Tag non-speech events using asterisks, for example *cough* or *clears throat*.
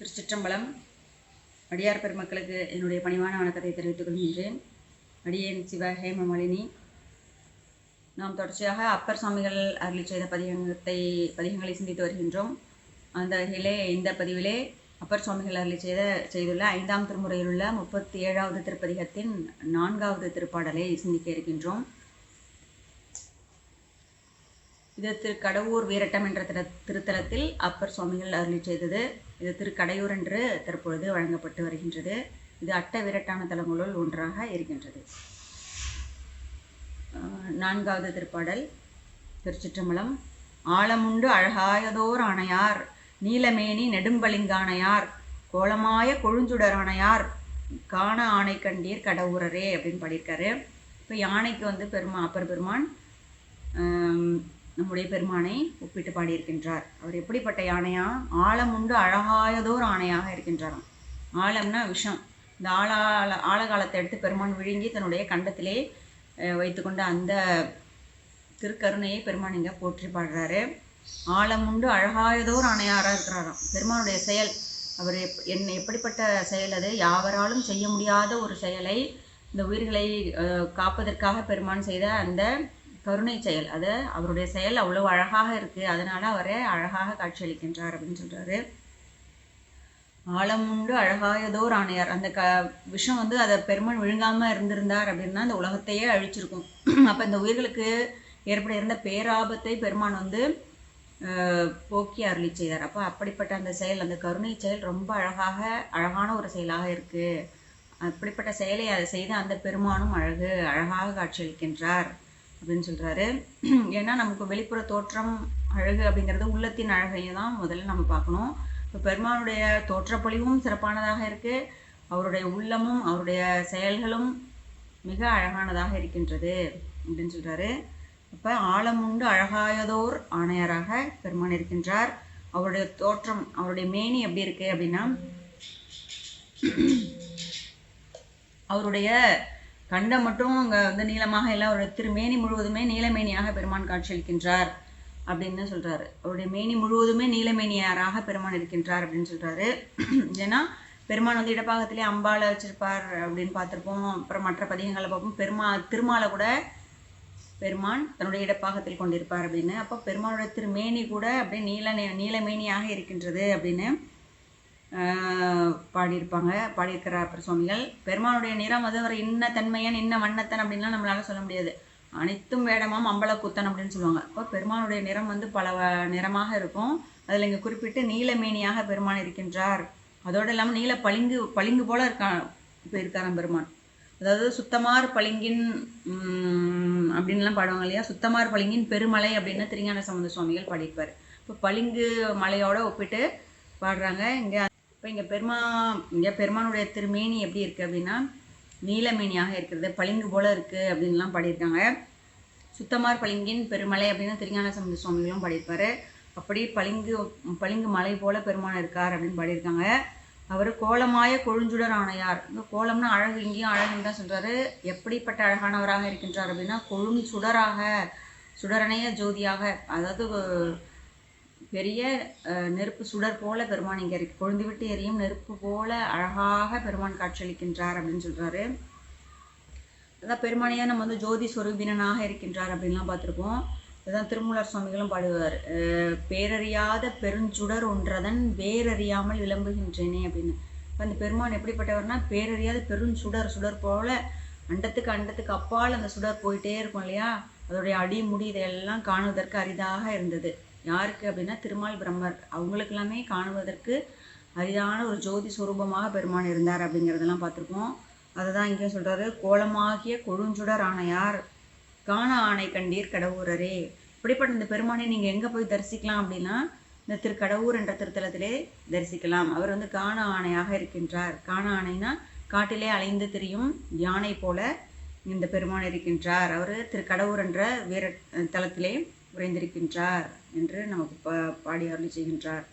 திருச்சிற்றம்பலம் அடியார் பெருமக்களுக்கு என்னுடைய பணிவான வணக்கத்தை தெரிவித்துக் கொள்கின்றேன். அடியேன் சிவ ஹேமமாலினி நாம் தொடர்ச்சியாக அப்பர் சுவாமிகள் அருளி செய்த பதிகத்தை பதிகங்களை சிந்தித்து வருகின்றோம். அந்த வகையிலே இந்த பதிவிலே அப்பர் சுவாமிகள் அருளி செய்த செய்துள்ள ஐந்தாம் திருமுறையில் உள்ள முப்பத்தி ஏழாவது திருப்பதிகத்தின் நான்காவது திருப்பாடலை சிந்திக்க இருக்கின்றோம். இது திரு கடவுர் வீரட்டம் என்ற திரு திருத்தலத்தில் அப்பர் சுவாமிகள் அருளி செய்தது. இது திரு கடையூர் என்று தற்பொழுது வழங்கப்பட்டு வருகின்றது. இது அட்ட வீரட்டான தலங்களுள் ஒன்றாக இருக்கின்றது. நான்காவது திருப்பாடல் திருச்சிற்றம்பலம். ஆழமுண்டு அழகாயதோர் ஆணையார் நீலமேனி நெடும்பளிங்கானையார் கோலமாய கொழுஞ்சுடரானையார் காண ஆணை கண்டீர் கடவுரரே அப்படின்னு பாடியிருக்காரு. இப்போ யானைக்கு வந்து பெருமா அப்பர் பெருமான் நம்முடைய பெருமானை ஒப்பிட்டு பாடியிருக்கின்றார். அவர் எப்படிப்பட்ட யானையா? உண்டு அழகாயதோர் ஆணையாக இருக்கின்றாராம். ஆழம்னா விஷம். இந்த ஆழ ஆழகாலத்தை எடுத்து பெருமான் விழுங்கி தன்னுடைய கண்டத்திலே வைத்துக்கொண்ட அந்த திருக்கருணையை பெருமான் இங்கே போற்றி பாடுறாரு. ஆழமுண்டு அழகாயதோர் ஆணையாராக இருக்கிறாராம். பெருமானுடைய செயல் அவர் எப் என்ன எப்படிப்பட்ட செயல் அது? யாவராலும் செய்ய முடியாத ஒரு செயலை இந்த உயிர்களை காப்பதற்காக பெருமான் செய்த அந்த கருணை செயல். அது அவருடைய செயல் அவ்வளவு அழகாக இருக்கு. அதனால அவரை அழகாக காட்சியளிக்கின்றார் அப்படின்னு சொல்றாரு. ஆழமுண்டு அழகாயதோர் ஆணையார் அந்த க விஷம் வந்து அதை பெருமன் விழுங்காம இருந்திருந்தார் அப்படின்னா அந்த உலகத்தையே அழிச்சிருக்கும். *clears throat* அப்ப இந்த உயிர்களுக்கு ஏற்பட இருந்த பேராபத்தை பெருமான் வந்து போக்கி அருளி செய்தார். அப்போ அப்படிப்பட்ட அந்த செயல் அந்த கருணை செயல் ரொம்ப அழகாக அழகான ஒரு செயலாக இருக்கு. அப்படிப்பட்ட செயலை அதை செய்த அந்த பெருமானும் அழகு அழகாக காட்சியளிக்கின்றார். அப்படின்னு சொல்கிறாரு ஏன்னா நமக்கு வெளிப்புற தோற்றம் அழகு அப்படிங்கிறது உள்ளத்தின் அழகையும் தான் முதல்ல நம்ம பார்க்கணும். இப்போ பெருமானுடைய தோற்றப்பொழிவும் சிறப்பானதாக இருக்கு. அவருடைய உள்ளமும் அவருடைய செயல்களும் மிக அழகானதாக இருக்கின்றது அப்படின்னு சொல்கிறாரு இப்போ ஆழமுண்டு அழகாயதோர் ஆணையராக பெருமான் இருக்கின்றார். அவருடைய தோற்றம் அவருடைய மேனி எப்படி இருக்கு அப்படின்னா அவருடைய கண்டம் மட்டும் அங்கே வந்து நீளமாக எல்லாம் அவருடைய திருமேனி முழுவதுமே நீலமேனியாக பெருமான் காட்சியளிக்கின்றார் அப்படின்னு சொல்கிறாரு அவருடைய மேனி முழுவதுமே நீலமேனியாராக பெருமான் இருக்கின்றார் அப்படின்னு சொல்கிறாரு ஏன்னா பெருமான் வந்து இடப்பாகத்திலே அம்பாளை வச்சிருப்பார் அப்படின்னு பார்த்துருப்போம். அப்புறம் மற்ற பதிகங்களை பார்ப்போம். பெருமா திருமாலை கூட பெருமான் தன்னுடைய இடப்பாகத்தில் கொண்டிருப்பார் அப்படின்னு. அப்போ பெருமானுடைய திருமேனி கூட அப்படியே நீல நே- நீலமேனியாக இருக்கின்றது அப்படின்னு பாடியிருப்பாங்க. பாடியிருக்கிறார் அப்பர் சுவாமிகள் பெருமானுடைய நிறம் அது ஒரு இன்ன தன்மையன் இன்ன வண்ணத்தன் அப்படின்லாம் நம்மளால சொல்ல முடியாது. அனைத்தும் வேடமாம் குத்தன் அப்படின்னு சொல்லுவாங்க. அப்போ பெருமானுடைய நிறம் வந்து பல நிறமாக இருக்கும். அதில் இங்கே குறிப்பிட்டு நீலமேனியாக பெருமான் இருக்கின்றார். அதோடு இல்லாமல் நீல பளிங்கு பளிங்கு போல இருக்கா இப்போ இருக்காராம் பெருமான். அதாவது சுத்தமார் பளிங்கின் அப்படின்லாம் பாடுவாங்க இல்லையா? சுத்தமார் பளிங்கின் பெருமலை அப்படின்னு திருஞான சம்பந்த சுவாமிகள் பாடியிருப்பார். இப்போ பளிங்கு மலையோட ஒப்பிட்டு பாடுறாங்க. இங்கே இப்போ இங்கே பெருமா இங்கே பெருமானுடைய திருமேனி எப்படி இருக்குது அப்படின்னா நீலமேனியாக இருக்கிறது பளிங்கு போல இருக்குது அப்படின்லாம் பாடியிருக்காங்க. சுத்தமார் பளிங்கின் பெருமலை அப்படின்னு திருஞான சம்பந்த சுவாமிகளும் பாடியிருப்பாரு. அப்படி பளிங்கு பளிங்கு மலை போல பெருமான் இருக்கார் அப்படின்னு பாடியிருக்காங்க. அவர் கோலமாய கொழுஞ்சுடர் ஆணையார். இந்த கோலம்னா அழகு இங்கேயும் அழகுன்னு தான் சொல்கிறாரு எப்படிப்பட்ட அழகானவராக இருக்கின்றார் அப்படின்னா கொழும் சுடராக சுடரணைய ஜோதியாக அதாவது பெரிய நெருப்பு சுடர் போல பெருமான் இங்கே இருக்கு. கொழுந்து விட்டு எரியும் நெருப்பு போல அழகாக பெருமான் காட்சியளிக்கின்றார் அப்படின்னு சொல்றாரு. அதான் பெருமானையா நம்ம வந்து ஜோதி சொரூபினனாக இருக்கின்றார் அப்படின்லாம் பார்த்துருப்போம். இதுதான் திருமூலர் சுவாமிகளும் பாடுவார். பேரறியாத பெருஞ்சுடர் ஒன்றதன் வேறறியாமல் விளம்புகின்றேனே அப்படின்னு. இப்போ அந்த பெருமான் எப்படிப்பட்டவர்னா பேரறியாத பெருஞ்சுடர் சுடர் போல அண்டத்துக்கு அண்டத்துக்கு அப்பால் அந்த சுடர் போயிட்டே இருக்கும் இல்லையா? அதோடைய அடி முடி இதையெல்லாம் காணுவதற்கு அரிதாக இருந்தது. யாருக்கு அப்படின்னா திருமால் பிரம்மர். அவங்களுக்கு எல்லாமே காணுவதற்கு அரிதான ஒரு ஜோதி சுரூபமாக பெருமான் இருந்தார் அப்படிங்கிறதெல்லாம் பார்த்துருக்கோம். அதை தான் இங்கே சொல்கிறாரு கோலமாகிய கொழுஞ்சுடர் ஆணையார் காண ஆணை கண்டீர் கடவுரரே. இப்படிப்பட்ட இந்த பெருமானை நீங்கள் எங்கே போய் தரிசிக்கலாம் அப்படின்னா இந்த திருக்கடவுர் என்ற திருத்தலத்திலே தரிசிக்கலாம். அவர் வந்து காண ஆணையாக இருக்கின்றார். காண ஆணைனா காட்டிலே அலைந்து திரியும் யானை போல இந்த பெருமான் இருக்கின்றார். அவர் திருக்கடவுர் என்ற வீர தலத்திலே உறைந்திருக்கின்றார் என்று நமக்கு பா பாடி அருளி செய்கின்றார்.